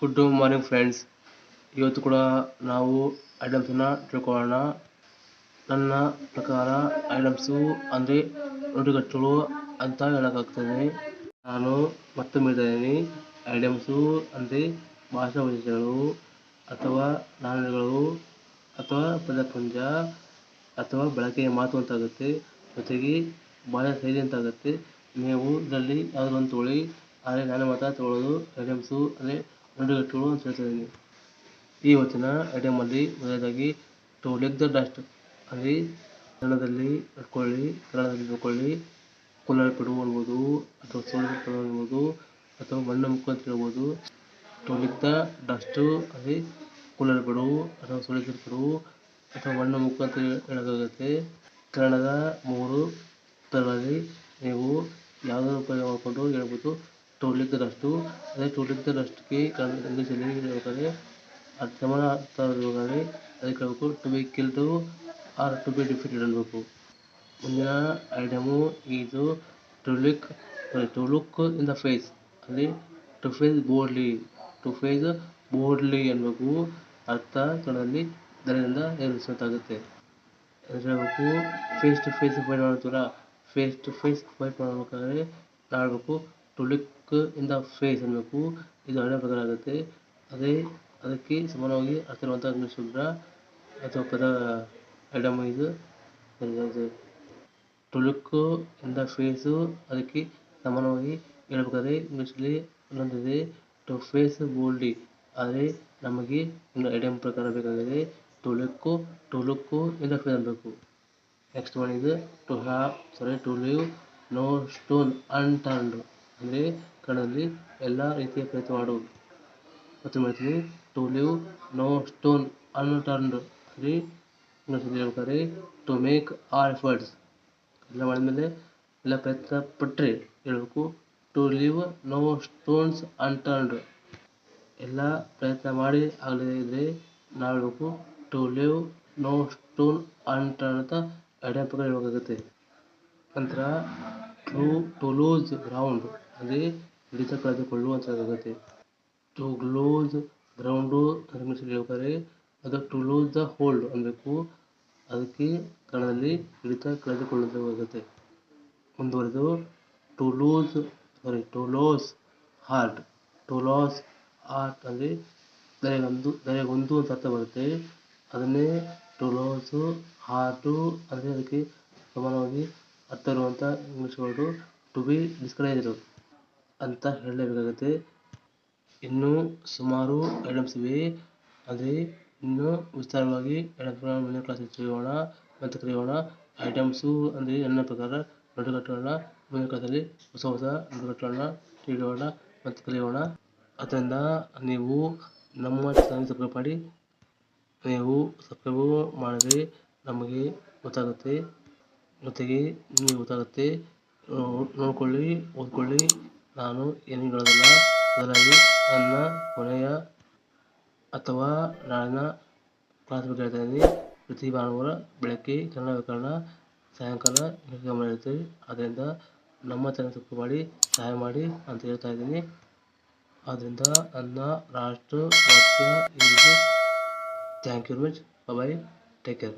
Good morning friends ಇವತ್ತು ಕೂಡ ನಾವು ಐಟಮ್ಸನ್ನು ತಿಳ್ಕೊಳ್ಳೋಣ. ನನ್ನ ಪ್ರಕಾರ ಐಟಮ್ಸು ಅಂದರೆ ನುಡಿಗಟ್ಟುಗಳು ಅಂತ ಹೇಳೋಕ್ಕಾಗ್ತದೆ. ನಾನು ಮತ್ತೊಮ್ಮೆ ಇದ್ದೀನಿ ಐಟಮ್ಸು ಅಂದರೆ ಭಾಷಾ ಅಥವಾ ನಾಣ್ಯಗಳು ಅಥವಾ ಪದಪುಂಜ ಅಥವಾ ಬಳಕೆಯ ಮಾತು ಅಂತಾಗುತ್ತೆ. ಜೊತೆಗೆ ಭಾಷಾ ಶೈಲಿ ಅಂತಾಗುತ್ತೆ. ನೀವು ಇದರಲ್ಲಿ ಯಾವುದಾದ್ರು ಒಂದು ತೊಗೊಳ್ಳಿ, ಆದರೆ ನಾನು ಮಾತ್ರ ತೊಗೊಳ್ಳೋದು ಐಟಮ್ಸು ಅಂದರೆ ನುಡಿಗಟ್ಟುಗಳು ಅಂತ ಹೇಳ್ತಾ ಈ ಹೊತ್ತಿನ ಐಟಮಲ್ಲಿ ಮೊದಲನೇದಾಗಿ ಟು ಲೆಗ್ ದ ಡಸ್ಟ್ ಅಲ್ಲಿ ಕನ್ನಡದಲ್ಲಿ ಇಟ್ಕೊಳ್ಳಿ ಕನ್ನಡದಲ್ಲಿ ತಿಳ್ಕೊಳ್ಳಿ ಕೋಲಾರ ಬಿಡು ಅನ್ಬೋದು ಅಥವಾ ಸೋಲು ಬಿಡು ಅನ್ಬೋದು ಅಥವಾ ಮಣ್ಣ ಮುಖ ಅಂತ ಹೇಳ್ಬೋದು. ಟು ಲಿಕ್ ದ ಡಸ್ಟು ಅಲ್ಲಿ ಕೋಲಾರ ಬಿಡು ಅಥವಾ ಸುಳಿದು ಬಿಡು ಅಥವಾ ಮಣ್ಣ ಮುಖ ಅಂತ ಹೇಳೋಕ್ಕಾಗುತ್ತೆ. ಕನ್ನಡದ ಮೂರು ಪದಗಳಲ್ಲಿ ನೀವು ಯಾವುದಾದ್ರು ಉಪಯೋಗ ಮಾಡಿಕೊಂಡು ಹೇಳ್ಬೋದು. ಟು ಲಿಕ್ ದ ಡಸ್ಟು ಅದೇ ಟು ಲಿಕ್ ದ ಡಸ್ಟ್ಗೆ ಕನ್ನಡ ಇಂಗ್ಲೀಷಲ್ಲಿ ಹೇಳ್ಬೇಕಾದ್ರೆ ಅದು ಸಮಾನ ಅರ್ಥ ಇರಬೇಕಾದ್ರೆ ಅದಕ್ಕೆ ಹೇಳ್ಬೇಕು to be killed or to be defeated ಅನ್ಬೇಕು ಮುಂದಿನ ಐಟಮು ಇದು to lick in the face ಅಲ್ಲಿ to face boldly to face boldly ಅನ್ಬೇಕು ಅರ್ಥ ಕನ್ನಡದಲ್ಲಿ ಧೈರ್ಯದಿಂದ ಎದುರಿಸುವಂತಾಗುತ್ತೆ ಹೇಳ್ಬೇಕು? ಫೇಸ್ ಟು ಫೇಸ್ ಫೈಟ್ ಮಾಡ್ತೀವಲ್ಲ ಫೇಸ್ ಟು ಫೇಸ್ ಫೈಟ್ ಮಾಡಬೇಕಾದ್ರೆ ನಾಡ್ಬೇಕು ಟುಲುಕ್ ಇನ್ ದ ಫೇಸ್ ಅನ್ಬೇಕು ಇದು ಹಳೆ ಪ್ರಕಾರ ಆಗುತ್ತೆ. ಅದೇ ಅದಕ್ಕೆ ಸಮಾನವಾಗಿ ಅರ್ಥ ಶುಭ್ರ ಇಂಗ್ಲೀಷ್ ಅಥವಾ ಪದ ಐಟಮ್ ಇದು. To look in the face ಅದಕ್ಕೆ ಸಮಾನವಾಗಿ ಹೇಳ್ಬೇಕಾದ್ರೆ ಇಂಗ್ಲೀಷಲ್ಲಿ ಇನ್ನೊಂದಿದೆ ಟು ಫೇಸ್ ಬೋಲ್ಡಿ. ಆದರೆ ನಮಗೆ ಇನ್ನು ಐಟಮ್ ಪ್ರಕಾರ ಬೇಕಾಗಿದೆ. To look to look in the face ಅನ್ಬೇಕು ನೆಕ್ಸ್ಟ್ ಒನ್ ಇದು. To have sorry to leave no, stone unturned ಅಂದರೆ ಕಣದಲ್ಲಿ ಎಲ್ಲ ರೀತಿಯ ಪ್ರಯತ್ನ ಮಾಡು. ಮತ್ತು ಮಾಡ್ತೀನಿ to leave no stone unturned ಅಂದರೆ ಇನ್ನೊಂದು ಹೇಳ್ಬೇಕಾದ್ರೆ ಟು ಮೇಕ್ ಆಲ್ ಎಫರ್ಟ್ಸ್ ಎಲ್ಲ ಮಾಡಿದ್ಮೇಲೆ ಎಲ್ಲ ಪ್ರಯತ್ನ ಪಟ್ಟರೆ ಹೇಳಬೇಕು to leave no stones unturned ಎಲ್ಲ ಪ್ರಯತ್ನ ಮಾಡಿ ಆಗಲೇ ಇದ್ದರೆ ನಾವು ಹೇಳಬೇಕು to leave no stone unturned ಅಂತ ಐಡಿಯಾ ಪಕ್ಕ ಹೇಳ್ಬೇಕಾಗುತ್ತೆ. ನಂತರ ಟು ಗ್ರೌಂಡ್, ಅಲ್ಲಿ ಹಿಡಿತ ಅಂತ ಹೇಳಬೇಕಾಗುತ್ತೆ ಟು ಗ್ಲೋಸ್ ಗ್ರೌಂಡು ನಿರ್ಮಿಸಲು ಹೇಳ್ಬೇಕಾದ್ರೆ ಅದು ಟು ಲೂಸ್ ದ ಹೋಲ್ಡ್ ಅನ್ನಬೇಕು. ಅದಕ್ಕೆ ಕನ್ನಡದಲ್ಲಿ ಹಿಡಿತ ಕಳೆದುಕೊಳ್ಳಬೇಕಾಗುತ್ತೆ ಮುಂದುವರೆದು to lose sorry to lose heart to lose heart ಅಲ್ಲಿ ದರೆಗೊಂದು ದರೆಗೊಂದು ಅಂತ ಅರ್ಥ ಬರುತ್ತೆ. ಅದನ್ನೇ ಟು ಲಾಸು ಹಾರ್ಟು ಅಂದರೆ ಅದಕ್ಕೆ ಸಮಾನವಾಗಿ ಅರ್ಥ ಇರುವಂಥ ಇಂಗ್ಲೀಷ್ ಟು ಬಿ ಡಿಸ್ಕರೇಜ್ಡ್ ಅಂತ ಹೇಳಲೇಬೇಕಾಗುತ್ತೆ. ಇನ್ನೂ ಸುಮಾರು ಐಟಮ್ಸ್ ಇವೆ ಅದೇ ಇನ್ನೂ ವಿಸ್ತಾರವಾಗಿ ಐಟಮ್ಸ್ಗಳನ್ನ ಮುಂದಿನ ಕ್ಲಾಸಲ್ಲಿ ತಿಳಿಯೋಣ, ಮತ್ತು ಕಲಿಯೋಣ. ಐಟಮ್ಸು ಅಂದರೆ ನನ್ನ ಪ್ರಕಾರ ನುಡಿಗಟ್ಟುಗಳನ್ನ ಮುಂದಿನ ಕ್ಲಾಸಲ್ಲಿ ಹೊಸ ಹೊಸ ನುಡಿಗಟ್ಟುಗಳನ್ನ ತಿಳಿಯೋಣ, ಮತ್ತು ಕಲಿಯೋಣ. ಅದರಿಂದ ನೀವು ನಮ್ಮ ಚಾನಲ್ ಸಬ್ಸ್ಕ್ರೈಬ್ ಮಾಡಿ, ನೀವು ಸಬ್ಸ್ಕ್ರೈಬು ಮಾಡಿದ್ರೆ ನಮಗೆ ಗೊತ್ತಾಗುತ್ತೆ. ಜೊತೆಗೆ ನಿಮಗೆ ಗೊತ್ತಾಗುತ್ತೆ. ನೋಡಿಕೊಳ್ಳಿ, ಓದ್ಕೊಳ್ಳಿ. ನಾನು ಏನು ಹೇಳೋದಿಲ್ಲ. ಅದರಲ್ಲಿ ನನ್ನ ಕೊನೆಯ ಅಥವಾ ನಾಳಿನ ಕ್ಲಾಸ್ ಬಗ್ಗೆ ಪ್ರತಿ ಭಾನುವಾರ ಬೆಳಗ್ಗೆ ಕನ್ನಡ ವ್ಯಾಕರಣ, ಸಾಯಂಕಾಲ ಗಮನ ಇರ್ತೀವಿ ಆದ್ದರಿಂದ ನಮ್ಮ ತನ್ನ ತಪ್ಪು ಮಾಡಿ, ಸಹಾಯ ಮಾಡಿ ಅಂತ ಹೇಳ್ತಾ ಇದ್ದೀನಿ. ಆದ್ದರಿಂದ ನನ್ನ ರಾಷ್ಟ್ರ ವಾಕ್ಯ ಈಗ thank you very much bye take care